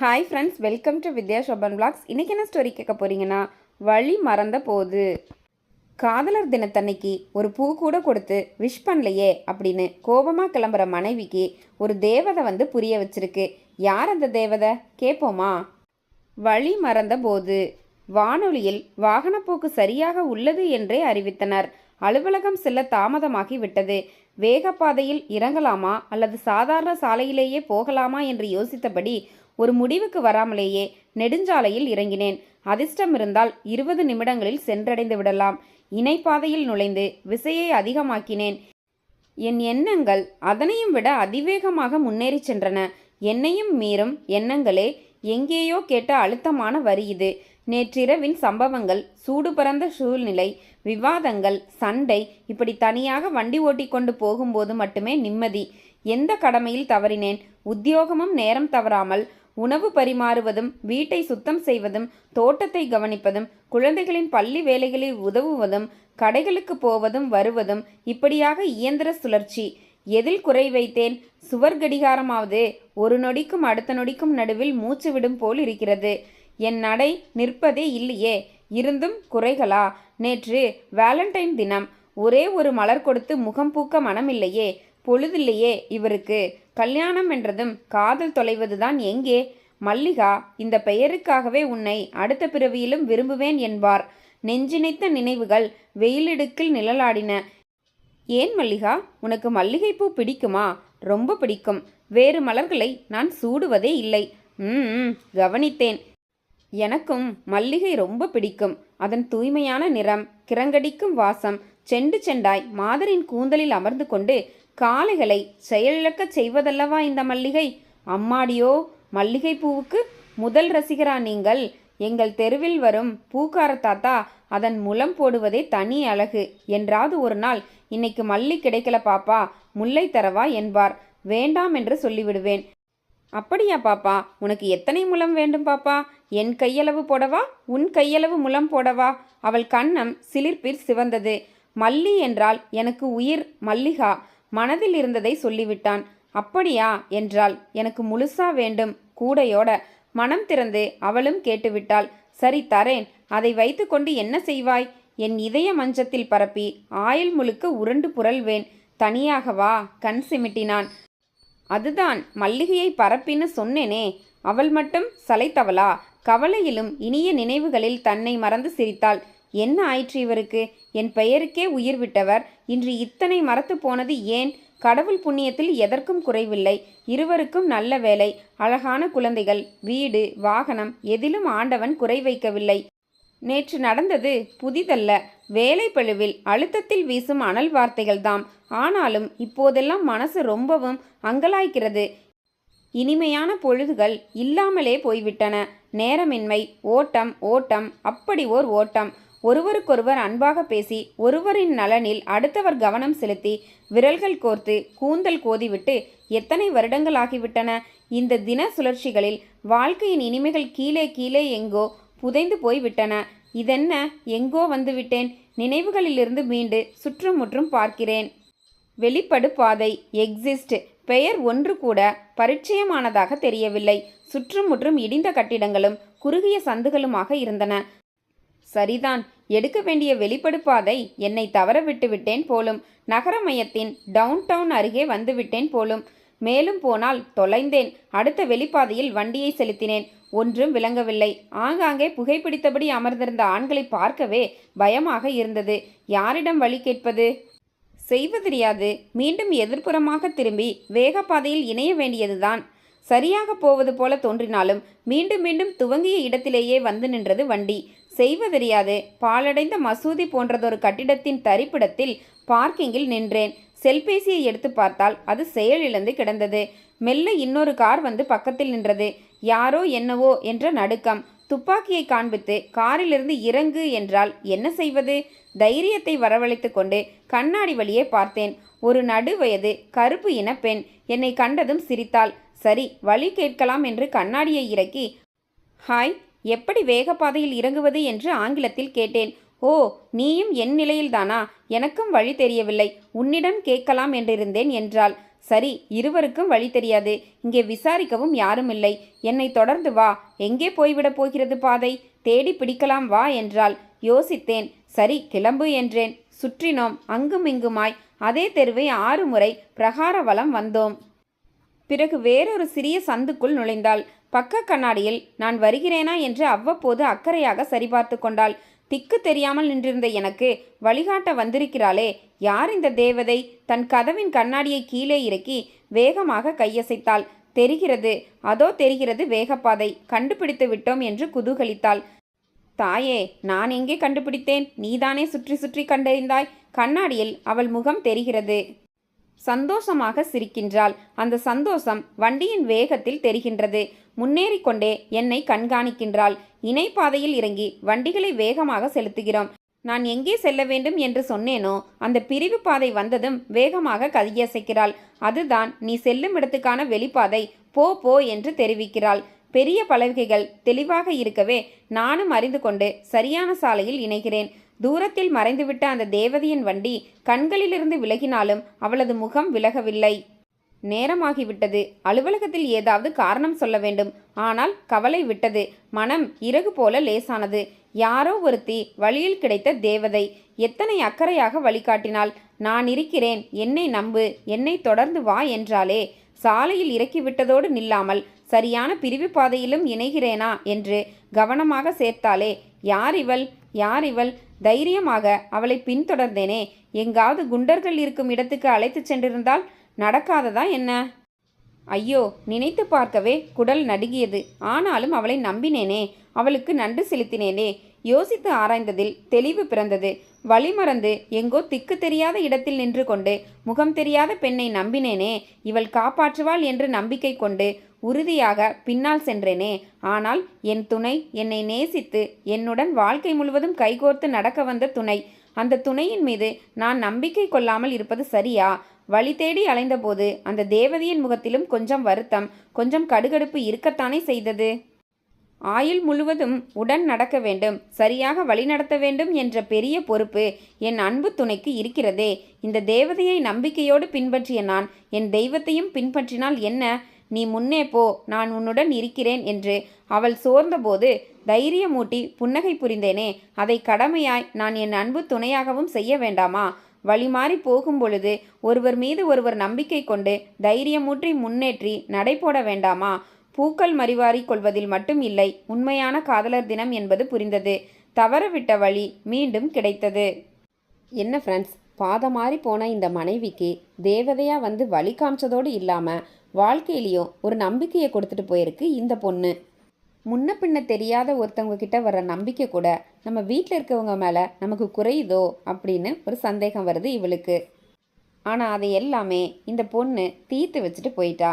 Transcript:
Hi friends welcome to Vidya Shoban blogs இன்றைக்கி என்ன story கேட்க போகிறீங்கன்னா வழி மறந்த போது. காதலர் தினத்தன்னைக்கு ஒரு பூ கூட கொடுத்து விஷ் பண்ணலையே அப்படின்னு கோபமாக கிளம்புற மனைவிக்கு ஒரு தேவதை வந்து புரிய வச்சிருக்கு. யார் அந்த தேவதை? கேட்போமா வழி மறந்த போது வானொலியில் வாகனப்போக்கு சரியாக உள்ளது என்றே அறிவித்தனர். அலுவலகம் செல்ல தாமதமாகி விட்டது. வேகப்பாதையில் இறங்கலாமா அல்லது சாதாரண சாலையிலேயே போகலாமா என்று யோசித்தபடி ஒரு முடிவுக்கு வராமலேயே நெடுஞ்சாலையில் இறங்கினேன். அதிர்ஷ்டம் இருந்தால் இருபது நிமிடங்களில் சென்றடைந்து விடலாம். இணைப்பாதையில் நுழைந்து விசையை அதிகமாக்கினேன். என் எண்ணங்கள் அதனையும் விட அதிவேகமாக முன்னேறிச் சென்றன. என்னையும் மீறும் எண்ணங்களே எங்கேயோ கேட்ட அழுத்தமான வரி இது. நேற்றிரவின் சம்பவங்கள் சூடு பறந்த சூழ்நிலை விவாதங்கள் சண்டை இப்படி தனியாக வண்டி ஓட்டி கொண்டு போகும்போது மட்டுமே நிம்மதி. எந்த கடமையில் தவறினேன்? உத்தியோகமும் நேரம் தவறாமல் உணவு பரிமாறுவதும் வீட்டை சுத்தம் செய்வதும் தோட்டத்தை கவனிப்பதும் குழந்தைகளின் பள்ளி வேலைகளில் உதவுவதும் கடைகளுக்கு போவதும் வருவதும் இப்படியாக இயந்திர சுழற்சி. எதில் குறை வைத்தேன்? சுவர் கடிகாரமாவது ஒரு நொடிக்கும் அடுத்த நொடிக்கும் நடுவில் மூச்சு விடும் போல் இருக்கிறது. என் நடை நிற்பதே இல்லையே. இருந்தும் குறைகளா? நேற்று வேலண்டைன் தினம். ஒரே ஒரு மலர் கொடுத்து முகம் பூக்க மனமில்லையே. பொழுதில்லையே இவருக்கு. கல்யாணம் என்றதும் காதல் தொலைவதுதான் எங்கே? மல்லிகா இந்த பெயருக்காகவே உன்னை அடுத்த பிறவியிலும் விரும்புவேன் என்பார். நெஞ்சினைத்த நினைவுகள் வெயிலிடுக்கில் நிழலாடின. ஏன் மல்லிகா? உனக்கு மல்லிகைப்பூ பிடிக்குமா? ரொம்ப பிடிக்கும். வேறு மலர்களை நான் சூடுவதே இல்லை. ம் கவனித்தேன். எனக்கும் மல்லிகை ரொம்ப பிடிக்கும். அதன் தூய்மையான நிறம் கிரங்கடிக்கும் வாசம் செண்டு செண்டாய் மாதரின் கூந்தலில் அமர்ந்து கொண்டு காளைகளை செயலிழக்கச் செய்வதல்லவா இந்த மல்லிகை? அம்மாடியோ மல்லிகை பூவுக்கு முதல் ரசிகரா நீங்கள். எங்கள் தெருவில் வரும் பூக்கார தாத்தா அதன் முலம் போடுவதே தனி அழகு. என்றாவது ஒரு நாள் இன்னைக்கு மல்லி கிடைக்கல பாப்பா முல்லை தரவா என்பார். வேண்டாம் என்று சொல்லிவிடுவேன். அப்படியா பாப்பா உனக்கு எத்தனை முலம் வேண்டும் பாப்பா? என் கையளவு போடவா? உன் கையளவு முலம் போடவா? அவள் கண்ணம் சிலிர்ப்பில் சிவந்தது. மல்லி என்றால் எனக்கு உயிர் மல்லிகா. மனதில் இருந்ததை சொல்லிவிட்டான். அப்படியா? என்றாள். எனக்கு முழுசா வேண்டும். கூடையோட மனம் திறந்து அவளும் கேட்டுவிட்டாள். சரி தரேன். அதை வைத்துக்கொண்டு என்ன செய்வாய்? என் இதய மஞ்சத்தில் பரப்பி ஆயில் முழுக்க உருண்டு புரள்வேன். தனியாகவா கண் சிமிட்டினான். அதுதான் மல்லிகையை பரப்பின்னு சொன்னேனே. அவள் மட்டும் சளைத்தவளா? கவலையிலும் இனிய நினைவுகளில் தன்னை மறந்து சிரித்தாள். என்ன ஆயிற்று இவருக்கு? என் பெயருக்கே உயிர் விட்டவர். இன்று இத்தனை மரத்து போனது ஏன்? கடவுள் புண்ணியத்தில் எதற்கும் குறைவில்லை. இருவருக்கும் நல்ல வேலை. அழகான குழந்தைகள். வீடு வாகனம். எதிலும் ஆண்டவன் குறை வைக்கவில்லை. நேற்று நடந்தது புதிதல்ல. வேலை பழுவில் அழுத்தத்தில் வீசும் அனல் வார்த்தைகள்தாம் ஆனாலும் இப்போதெல்லாம் மனசு ரொம்பவும் அங்கலாய்க்கிறது. இனிமையான பொழுதுகள் இல்லாமலே போய்விட்டன. நேரமின்மை. ஓட்டம் ஓட்டம். அப்படி ஓர் ஓட்டம். ஒருவருக்கொருவர் அன்பாக பேசி ஒருவரின் நலனில் அடுத்தவர் கவனம் செலுத்தி விரல்கள் கோர்த்து கூந்தல் கோதிவிட்டு எத்தனை வருடங்கள் ஆகிவிட்டன இந்த தின சுழற்சிகளில் வாழ்க்கையின் இனிமைகள் கீழே கீழே எங்கோ புதைந்து போய்விட்டன. இதென்ன? எங்கோ வந்துவிட்டேன். நினைவுகளிலிருந்து மீண்டு சுற்றுமுற்றும் பார்க்கிறேன். வெளிப்படு பாதை எக்ஸிஸ்ட் பெயர் ஒன்று கூட பரிச்சயமானதாக தெரியவில்லை. சுற்றுமுற்றும் இடிந்த கட்டிடங்களும் குறுகிய சந்துகளுமாக இருந்தன. சரிதான். எடுக்க வேண்டிய வெளிப்படு பாதை என்னை தவறவிட்டு விட்டேன் போலும். நகர மையத்தின் டவுன் டவுன் அருகே வந்துவிட்டேன் போலும். மேலும் போனால் தொலைந்தேன். அடுத்த வெளிப்பாதையில் வண்டியை செலுத்தினேன். ஒன்றும் விளங்கவில்லை. ஆங்காங்கே புகைப்பிடித்தபடி அமர்ந்திருந்த ஆண்களை பார்க்கவே பயமாக இருந்தது. யாரிடம் வழி கேட்பது? செய்வது தெரியாது மீண்டும் எதிர்ப்புறமாக திரும்பி வேகப்பாதையில் இணைய வேண்டியதுதான். சரியாக போவது போல தோன்றினாலும் மீண்டும் மீண்டும் துவங்கிய இடத்திலேயே வந்து நின்றது வண்டி. செய்வதறியாது பாலடைந்த மசூதி போன்றதொரு கட்டிடத்தின் தரிப்பிடத்தில் பார்க்கிங்கில் நின்றேன். செல்பேசியை எடுத்து பார்த்தால் அது செயலிழந்து கிடந்தது. மெல்ல இன்னொரு கார் வந்து பக்கத்தில் நின்றது. யாரோ என்னவோ என்ற நடுக்கம். துப்பாக்கியை காண்பித்து காரிலிருந்து இறங்கு என்றால் என்ன செய்வது? தைரியத்தை வரவழைத்து கொண்டு கண்ணாடி வழியே பார்த்தேன். ஒரு நடுவயது கருப்பு இன பெண் என்னை கண்டதும் சிரித்தாள். சரி வழி கேட்கலாம் என்று கண்ணாடியை இறக்கி ஹாய் எப்படி வேகப்பாதையில் இறங்குவது என்று ஆங்கிலத்தில் கேட்டேன். ஓ நீயும் என் நிலையில்தானா? எனக்கும் வழி தெரியவில்லை. உன்னிடம் கேட்கலாம் என்றிருந்தேன் என்றாள். சரி இருவருக்கும் வழி தெரியாது. இங்கே விசாரிக்கவும் யாரும் இல்லை என்னை தொடர்ந்து வா. எங்கே போய்விடப் போகிறது பாதை? தேடி பிடிக்கலாம் வா என்றாள். யோசித்தேன். சரி கிளம்பு என்றேன். சுற்றினோம். அங்கும் இங்குமாய். அதே தெருவை ஆறு முறை பிரகார வலம் வந்தோம். பிறகு வேறொரு சிறிய சந்துக்குள் நுழைந்தாள். பக்க கண்ணாடியில் நான் வருகிறேனா? என்று அவ்வப்போது அக்கறையாக சரிபார்த்து கொண்டாள். திக்கு தெரியாமல் நின்றிருந்த எனக்கு வழிகாட்ட வந்திருக்கிறாளே யார் இந்த தேவதை? தன் கதவின் கண்ணாடியை கீழே இறக்கி வேகமாக கையசைத்தாள். தெரிகிறது. அதோ தெரிகிறது வேகப்பாதை. கண்டுபிடித்து விட்டோம் என்று குதூகலித்தாள். தாயே நான் எங்கே கண்டுபிடித்தேன்? நீதானே சுற்றி சுற்றி கண்டறிந்தாய். கண்ணாடியில் அவள் முகம் தெரிகிறது. சந்தோஷமாக சிரிக்கின்றாள். அந்த சந்தோஷம் வண்டியின் வேகத்தில் தெரிகின்றது. முன்னேறிக்கொண்டே என்னை கண்காணிக்கின்றாள். இணைப்பாதையில் இறங்கி வண்டிகளை வேகமாக செலுத்துகிறோம். நான் எங்கே செல்ல வேண்டும் என்று சொன்னேனோ அந்த பிரிவு பாதை வந்ததும் வேகமாக கையசைக்கிறாள் அதுதான் நீ செல்லும் இடத்துக்கான வெளிப்பாதை. போ போ என்று தெரிவிக்கிறாள். பெரிய பலகைகள் தெளிவாக இருக்கவே நானும் அறிந்து கொண்டு சரியான சாலையில் இணைகிறேன். தூரத்தில் மறைந்துவிட்ட அந்த தேவதையின் வண்டி கண்களிலிருந்து விலகினாலும் அவளது முகம் விலகவில்லை. நேரமாகிவிட்டது. அலுவலகத்தில் ஏதாவது காரணம் சொல்ல வேண்டும். ஆனால் கவலை விட்டது. மனம் இறகு போல லேசானது. யாரோ ஒருத்தி வழியில் கிடைத்த தேவதை. எத்தனை அக்கறையாக வழிகாட்டினாள். நான் இருக்கிறேன். என்னை நம்பு. என்னை தொடர்ந்து வா என்றாலே சாலையில் இறக்கிவிட்டதோடு நில்லாமல் சரியான பிரிவு பாதையிலும் இணைகிறேனா என்று கவனமாக சேர்த்தாலே யார் இவள்? யார் இவள்? தைரியமாக அவளை பின்தொடர்ந்தேனே. எங்காவது குண்டர்கள் இருக்கும் இடத்துக்கு அழைத்துச் சென்றிருந்தால் நடக்காததா என்ன? ஐயோ நினைத்து பார்க்கவே குடல் நடுங்கியது. ஆனாலும் அவளை நம்பினேனே. அவளுக்கு நன்றி செலுத்தினேனே. யோசித்து ஆராய்ந்ததில் தெளிவு பிறந்தது. வழிமறந்து எங்கோ திக்கு தெரியாத இடத்தில் நின்று கொண்டு முகம் தெரியாத பெண்ணை நம்பினேனே இவள் காப்பாற்றுவாள் என்று நம்பிக்கை கொண்டு உறுதியாக பின்னால் சென்றேனே. ஆனால் என் துணை என்னை நேசித்து என்னுடன் வாழ்க்கை முழுவதும் கைகோர்த்து நடக்க வந்த துணை அந்த துணையின் மீது நான் நம்பிக்கை கொள்ளாமல் இருப்பது சரியா? வழி தேடி அலைந்தபோது அந்த தேவதையின் முகத்திலும் கொஞ்சம் வருத்தம் கொஞ்சம் கடுகடுப்பு இருக்கத்தானே செய்தது? ஆயுள் முழுவதும் உடன் நடக்க வேண்டும் சரியாக வழிநடத்த வேண்டும் என்ற பெரிய பொறுப்பு என் அன்பு துணைக்கு இருக்கிறதே. இந்த தேவதையை நம்பிக்கையோடு பின்பற்றிய நான் என் தெய்வத்தையும் பின்பற்றினால் என்ன? நீ முன்னே போ நான் உன்னுடன் இருக்கிறேன் என்று அவள் சோர்ந்தபோது தைரியமூட்டி புன்னகை புரிந்தேனே அதை கடமையாய் நான் என் அன்பு துணையாகவும் செய்ய வேண்டாமா? வழிமாறி போகும் பொழுது ஒருவர் மீது ஒருவர் நம்பிக்கை கொண்டு தைரியமூற்றி முன்னேற்றி நடை போட வேண்டாமா? பூக்கள் மறிவாரி கொள்வதில் மட்டும் இல்லை உண்மையான காதலர் தினம் என்பது புரிந்தது. தவறவிட்ட வழி மீண்டும் கிடைத்தது. என்ன ஃப்ரெண்ட்ஸ் பாதமாறி போன இந்த மனைவிக்கு தேவதையா வந்து வழி காமிச்சதோடு இல்லாமல் வாழ்க்கையிலையும் ஒரு நம்பிக்கையை கொடுத்துட்டு போயிருக்கு இந்த பொண்ணு. முன்ன பின்ன தெரியாத ஒருத்தவங்க கிட்ட வர்ற நம்பிக்கை கூட நம்ம வீட்டில் இருக்கவங்க மேலே நமக்கு குறையுதோ அப்படின்னு ஒரு சந்தேகம் வருது இவளுக்கு. ஆனால் அதை எல்லாமே இந்த பொண்ணு தீர்த்து வச்சுட்டு போயிட்டா.